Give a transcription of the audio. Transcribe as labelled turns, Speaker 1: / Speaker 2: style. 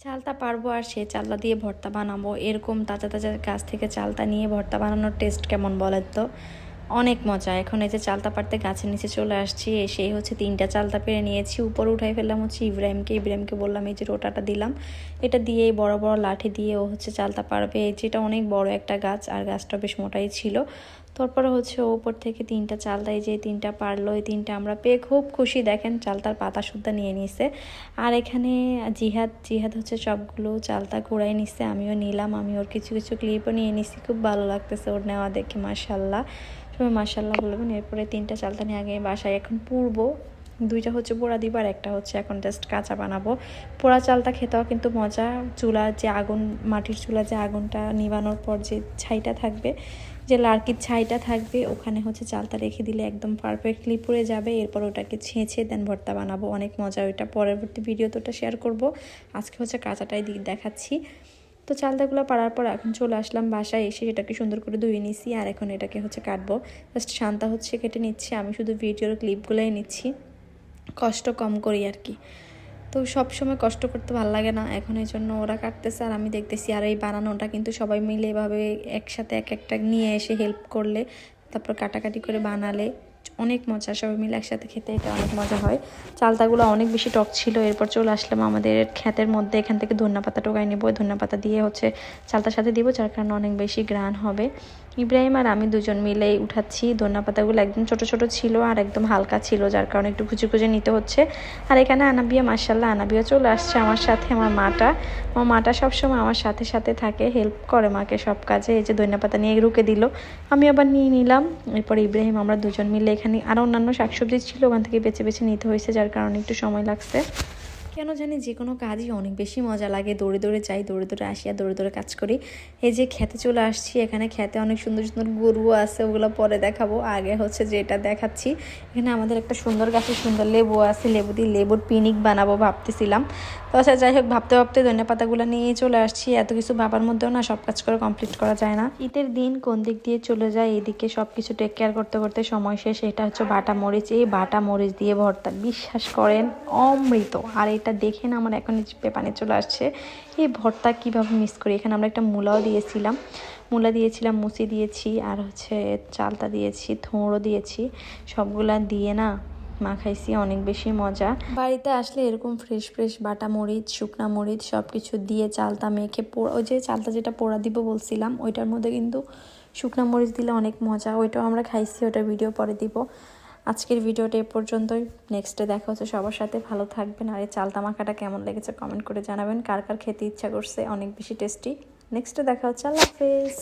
Speaker 1: চালটা পারব আর সে চালটা দিয়ে ভর্তা বানাবো। এরকম তাজা তাজা গাছ থেকে চালটা নিয়ে ভর্তা বানানোর টেস্ট কেমন বলেন তো? অনেক মজা। এখন এই যে চালতা পারতে গাছের নিচে চলে আসছি এসেই হচ্ছে তিনটা চালতা পেরে নিয়েছি। উপরে উঠাই ফেললাম হচ্ছে ইব্রাহিমকে। ইব্রাহিমকে বললাম, এই যে রোটাটা দিলাম। এটা দিয়ে বড় বড় লাঠি দিয়ে ও হচ্ছে চালতা পারবে। এই যেটা অনেক বড় একটা গাছ, আর গাছটা বেশ মোটাই ছিল। তারপরে হচ্ছে ওপর থেকে তিনটা চাল দেয়, যে তিনটা পারল, এই তিনটা আমরা পেয়ে খুব খুশি। দেখেন চালতার পাতা সুদ্ধা নিয়ে নিছে। আর এখানে জিহাদ জিহাদ হচ্ছে সবগুলো চালতা ঘুরাই নিছে। আমিও নিলাম, আমি ওর কিছু কিছু ক্লিপও নিয়ে নিছি। খুব ভালো লাগতেছে ওর নেওয়া দেখে মার্শাল্লাহ সবাই মার্শাল্লাহ বলবেন। এরপরে তিনটা চালতা নিয়ে আগে বাসায় এখন পুরবো। দুইটা হচ্ছে পোড়া দিব আর একটা হচ্ছে এখন জাস্ট কাঁচা বানাবো। পোড়া চালটা খেতেও কিন্তু মজা চুলার যে আগুন, মাটির চুলা যে আগুনটা নিবানোর পর যে ছাইটা থাকবে, যে লার্কির ছাইটা থাকবে, ওখানে হচ্ছে চালটা রেখে দিলে একদম পারফেক্টলি পুড়ে যাবে। এরপর ওটাকে ছেঁচে দেন ভর্তা বানাবো। অনেক মজা ওইটা। পরবর্তী ভিডিওতে ওটা শেয়ার করব। আজকে হচ্ছে কাঁচাটাই দেখাচ্ছি। তো চালদাগুলো পাড়ার পর এখন চলে আসলাম বাসায় এসে এটাকে সুন্দর করে ধুয়ে নিছি আর এখন এটাকে হচ্ছে কাটবো। জাস্ট শান্তা হচ্ছে কেটে নিচ্ছি। আমি শুধু ভিডিওর ক্লিপগুলোই নিচ্ছি। কষ্ট কম করি আর কি। তো সব সময় কষ্ট করতে ভালো লাগে না। এখন এই জন্য ওরা কাটতেছে আর আমি দেখতেছি আর এই বানানোটা কিন্তু সবাই মিলে এভাবে একসাথে এক একটা নিয়ে এসে হেল্প করলে, তারপর কাটাকাটি করে বানালে অনেক মজা, সবাই মিলে একসাথে খেতে, এটা অনেক মজা হয়। চালতাগুলো অনেক বেশি টক ছিল, এরপর চলে আসলাম আমাদের ক্ষেতের মধ্যে, এখান থেকে ধন্যা পাতা টোকাই নেব, ধন্যা পাতা দিয়ে হচ্ছে চালতার সাথে দিব, যার কারণে অনেক বেশি গ্রান হবে। ইব্রাহিম আর আমি দুজন মিলেই উঠাচ্ছি, ধন্যা পাতাগুলো একদম ছোট ছোট ছিল আর একদম হালকা ছিল, যার কারণে একটু খুঁজে খুঁজে নিতে হচ্ছে। আর এখানে আনাবিয়া মার্শাল্লাহ আনাবিয়া চলে আসছে আমার সাথে, আমার মাটা। আমার মাটা সবসময় আমার সাথে সাথে থাকে, হেল্প করে মাকে সব কাজে, এই যে ধন্যা পাতা নিয়ে রুকে দিল, আমি আবার নিয়ে নিলাম। এরপর ইব্রাহিম, আমরা দুজন মিলে এখানে আরও অন্যান্য শাকসবজি ছিল, ওখান থেকে বেছে বেছে নিতে হয়েছে, যার কারণে একটু সময় লাগছে। কেন জানি যে কোনো কাজই অনেক বেশি মজা লাগে। দৌড়ে দৌড়ে যাই, দৌড়ে দৌড়ে আসি আর দৌড়ে দৌড়ে কাজ করি। এই যে খেতে চলে আসছি, এখানে খেতে অনেক সুন্দর সুন্দর গরুও আছে, ওগুলো পরে দেখাবো। আগে হচ্ছে যেটা দেখাচ্ছি। এখানে আমাদের একটা সুন্দর গাছে সুন্দর লেবু আছে, লেবু দিয়ে লেবুর পিনিক বানাবো ভাবতেছিলাম। তো আচ্ছা যাই হোক, ভাবতে ভাবতে ধনে পাতাগুলো নিয়ে চলে আসছি। এত কিছু ভাবার মধ্যেও না সব কাজ করে কমপ্লিট করা যায় না। ঈদের দিন কোন দিক দিয়ে চলে যায়, এদিকে সব কিছু টেক কেয়ার করতে করতে সময় শেষ। এটা হচ্ছে বাটা মরিচ। এই বাটা মরিচ দিয়ে ভর্তা, বিশ্বাস করেন, অমৃত। আর এটা দেখে না আমার এখন পেপানে চলে আসছে। এই ভর্তা কীভাবে মিস করি? এখানে আমরা একটা মূলাও দিয়েছিলাম। মূলা দিয়েছিলাম মুচি দিয়েছি, আর হচ্ছে চালতা দিয়েছি থোঁড়ও দিয়েছি। সবগুলা দিয়ে না মা খাইছি, অনেক বেশি মজা। বাড়িতে আসলে এরকম ফ্রেশ ফ্রেশ বাটা মরিচ, শুকনা মরিচ সব কিছু দিয়ে চালতা মেখে পোড়া ওই যে চালতা যেটা পোড়া দিব বলছিলাম, ওইটার মধ্যে কিন্তু শুকনা মরিচ দিলে অনেক মজা। ওইটাও আমরা খাইছি ওটা ভিডিও পরে দিব। আজকের ভিডিওটা এ পর্যন্তই। নেক্সটে দেখা হচ্ছে সবার সাথে। ভালো থাকবেন। আর এই চালতা মাখাটা কেমন লেগেছে কমেন্ট করে জানাবেন। কার কার খেতে ইচ্ছা করছে? অনেক বেশি টেস্টি নেক্সটে দেখা হচ্ছে। আল্লাহ হাফেজ।